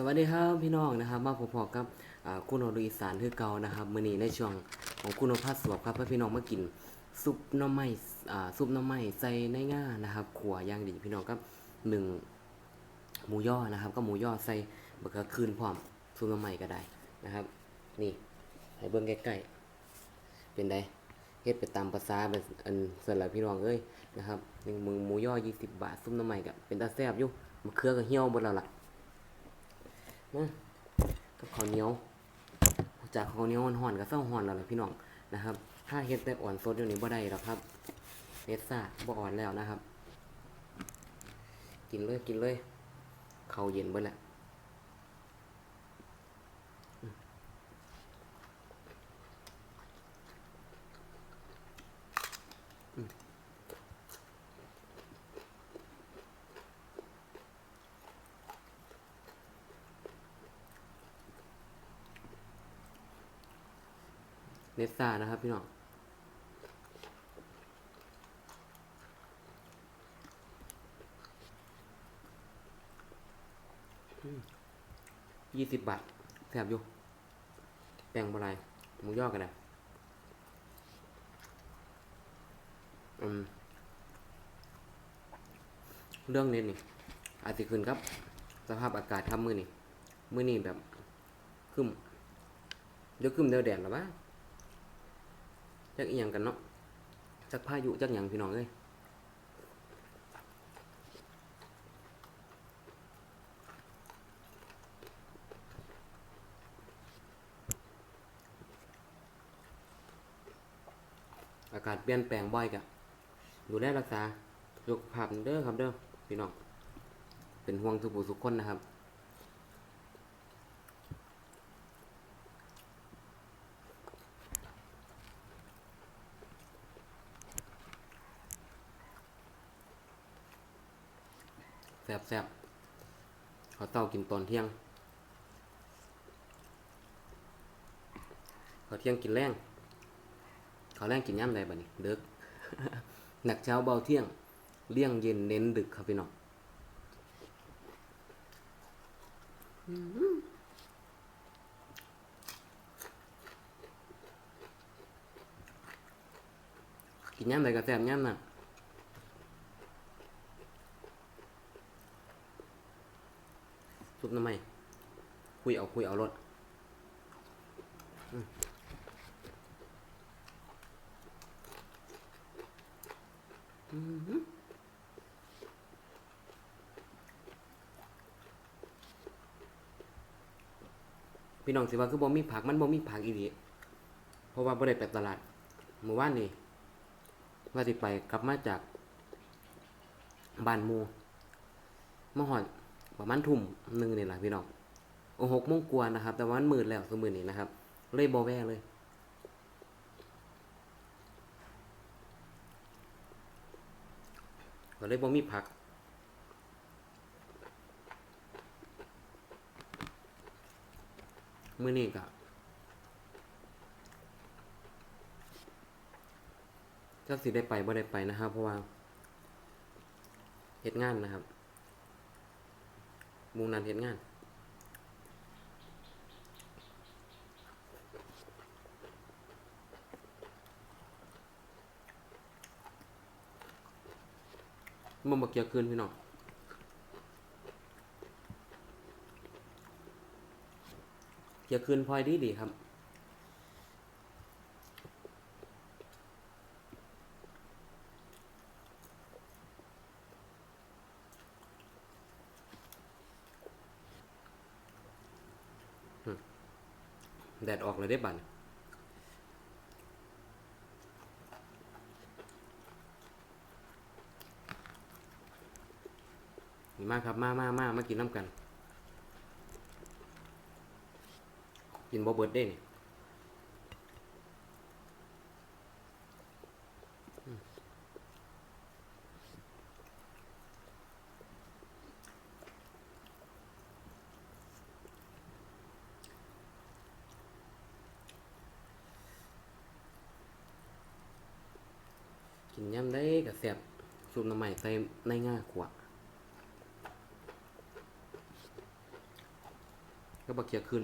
สวัสดีครับพี่น้องนะครับมาพบๆกับคุณโอดูอีสานคือเก่านะครับมื้อนี้ในช่วงของคุณโอภาสสวบครับเพื่อพี่น้องมากินซุปน่อไม้ซุปน่อไม้ใส่ในง่านะครับขัวย่างดีพี่น้องครับหนึ่งหมูย่อนะครับ ก็หมูย่อใส่บะกะคืนพร้อมซุปน่อไม้ก็ได้นะครับ นี่ให้เบิ่งใกล้ๆเป็นไดเฮ็ดไปตามภาษาแบบอันสำหรับพี่น้องเอ้ยนะครับหนึ่งมือหมูย่อ20บาทซุปน่อไม้ก็เป็นตาแซ่บอยู่มะเขือก็เหี่ยวหมดแล้วล่ะ นะกับข้าวเหนียว จากข้าวเหนียวห่อนๆกับเส้าห่อนแล้วล่ะพี่น้องนะครับ ถ้าเฮ็ดแต่อ่อนสดอยู่นี้บ่ได้หรอกครับเฮ็ดซ่าบ่อ่อนแล้วนะครับ กินเลยกินเลยข้าเย็นเบิดแล้ว เนสซ่านะครับพี่น้องยี่สิบบาทแสบอยู่แป้งบะไรหมูย่อกันได้อืมเรื่องเน็ตนี่ อาจจะขึ้นครับ สภาพอากาศครับมือนี่ มือนี่แบบขึ้นเดี๋ยวขึ้นเดี๋ยวแดดหรอวะ จักอีหยังกันเนาะจักพายุจักหยังพี่น้องเอ้ยอากาศเปลี่ยนแปลงบ่อยกะดูแลรักษาสุขภาพเด้อครับเด้อพี่น้อง เป็นห่วงทุกผู้ทุกคนนะครับ ซ่บแซ่บเขาเต้ากินตอนเที่ยงเขาเที่ยงกินแรงเขาแรงกินย่ำใดบัดนี้ดึกหนักเช้าเบาเที่ยง เลี่ยงเย็นเน้นดึกครับพี่น้องกินย่ำใดก็แซ่บย่ำน่ะ ซุปน้ำไหมคุยเอาคุยเอารถพี่น้องสิว่าคือบ่มีผักมันบ่มีผักอีหลีเพราะว่าบ่ได้ไปตลาดเมื่อวานนี้ว่าสิไปกลับมาจากบ้านมูมาฮอด ประมาณทุ่มหนึ่งนี่แหละพี่น้องโอ้หกโมงกว่านะครับ แต่ว่ามันมืดแล้วซุมื้อนี้นะครับ เลยบ่แว่เลย ก็เลยบ่มีผัก มือนี้ก็ถ้าสิได้ไปบ่ได้ไปนะครับ เพราะว่าเฮ็ดงานนะครับ มูนันเห็นงาน มันมาเกี่ยวคืนพี่น้องเกี่ยวคืนพลอยดีดีครับ แดดออกเลยได้บันนี่มากครับ มามามามากินน้ำกัน กินบอเบิร์ดได้เนี่ย กินย่ำได้กับแสบสูบน้ำใหม่ใส่ในง่ายขวดก็บักเขียขึ้น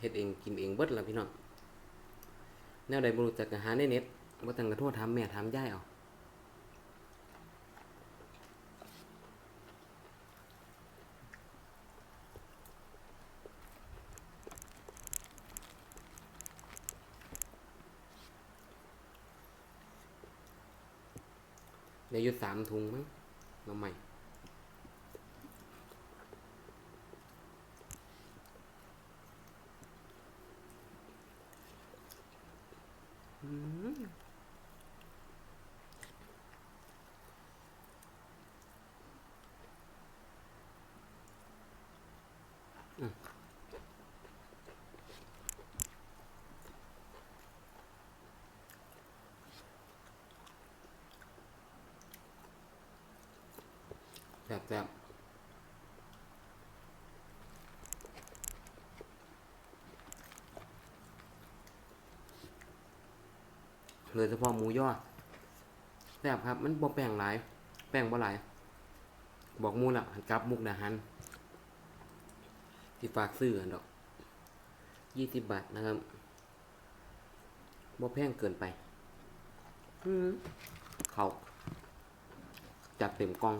เฮ็ดเองกินเองเบิดล่ะพี่น้องแนวใดบ่รู้จักก็หาในเน็ตบ่ต้องกระโทษถามแม่ถามยายเอา อยู่สามถุงมั้งน้ำใหม่อืมอืม แซ่บแซ่บโดยเฉพาะหมูยอแซ่บครับ มันบ่แป้งหลาย แป้งบ่หลาย บอกหมูละหันกลับมุกดาหันที่ฝากซื้ออันดอกยี่สิบบาทนะครับบ่แพงเกินไปอืมเขาจัดเต็มกล่อง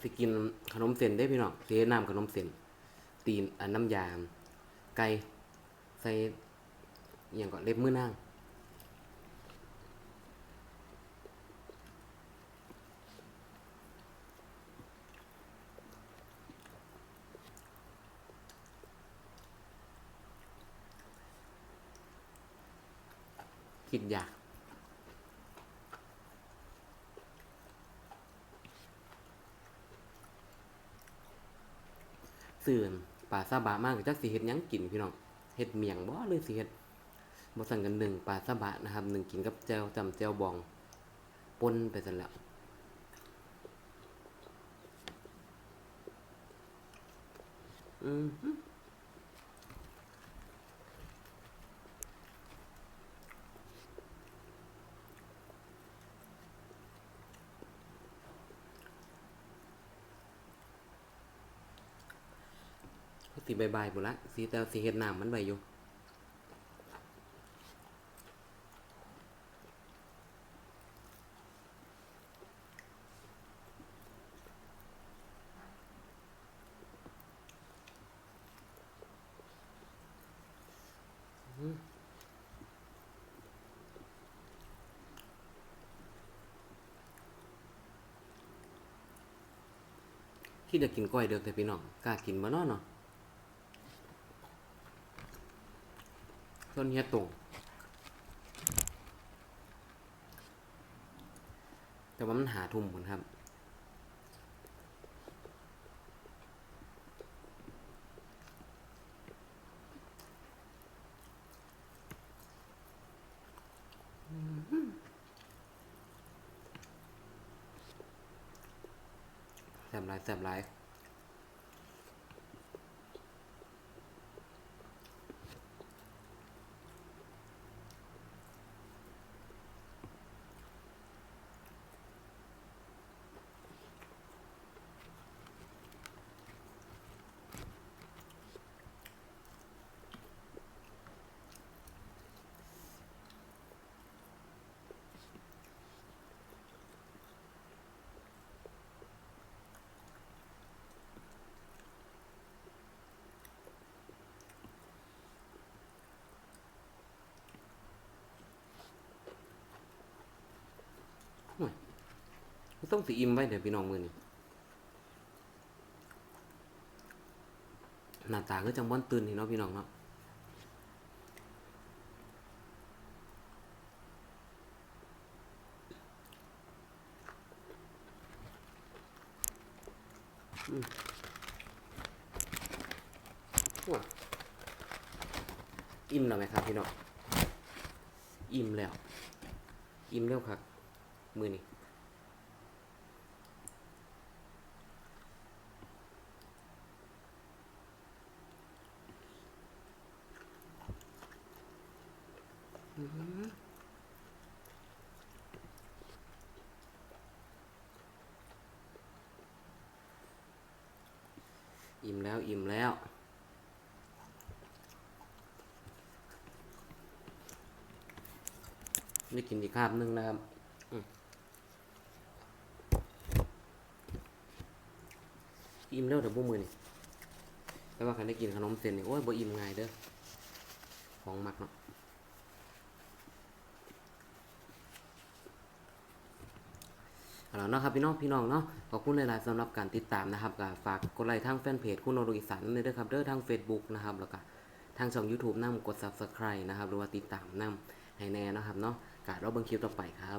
สิกินขนมเส้นได้พี่น้องเฮ็ดน้ำขนมเส้นตีนอันน้ำยาไก่ใส่อย่างก่อนเล็บมือนางคิดอยาก ซื่อปลาซาบะมากจักสิเฮ็ดหยังกินพี่น้องเฮ็ดเมียงบ่หรือสิเฮ็ดบ่สั่งกันหนึ่งปลาซาบะนะครับหนึ่งกินกับแจวจำแจวบองปนไปซะแล้วอืม ฮึสิบๆพุ่นละสิแต่สิเฮ็ดน้ำมันไว้อยู่คิดจะกินก้อยเด้อแต่พี่น้องกล้ากินบ่เนาะเนาะ ส่วนเฮียตรงแต่ว่ามันหาทุ่มหมดครับแซ่บหลายแซ่บหลา ต้องสีอิ่มไว้เดี๋ยวพี่น้องมือนี่หน้าตาก็จังบ้อนตื่นนี่เนาะพี่น้องเนาะอิ่มแล้วไหมครับพี่น้อง อิ่มแล้ว อิ่มแล้วครับ มือนี่ อิ่มแล้วอิ่มแล้วได้กินอีกคาบหนึงนะครับอิ่มแล้วเดี๋ยวบุ้มือนี่แต่ว่าใครได้กินขนมเส้นนี่โอ้ยบ่อิ่มง่ายเด้อของมักเนาะ เอาละเนาะครับพี่น้องพี่น้องเนาะขอบคุณหลายๆสำหรับการติดตามนะครับก็ฝากกดไลค์ทางแฟนเพจคุณโนรุอีสานเลยเด้อครับเด้อทาง Facebook นะครับแล้วก็ทางช่อง YouTube นำกด Subscribe นะครับหรือว่าติดตามนำให้แน่นะครับเนาะกาเราเบิ่งคลิปต่อไปครับ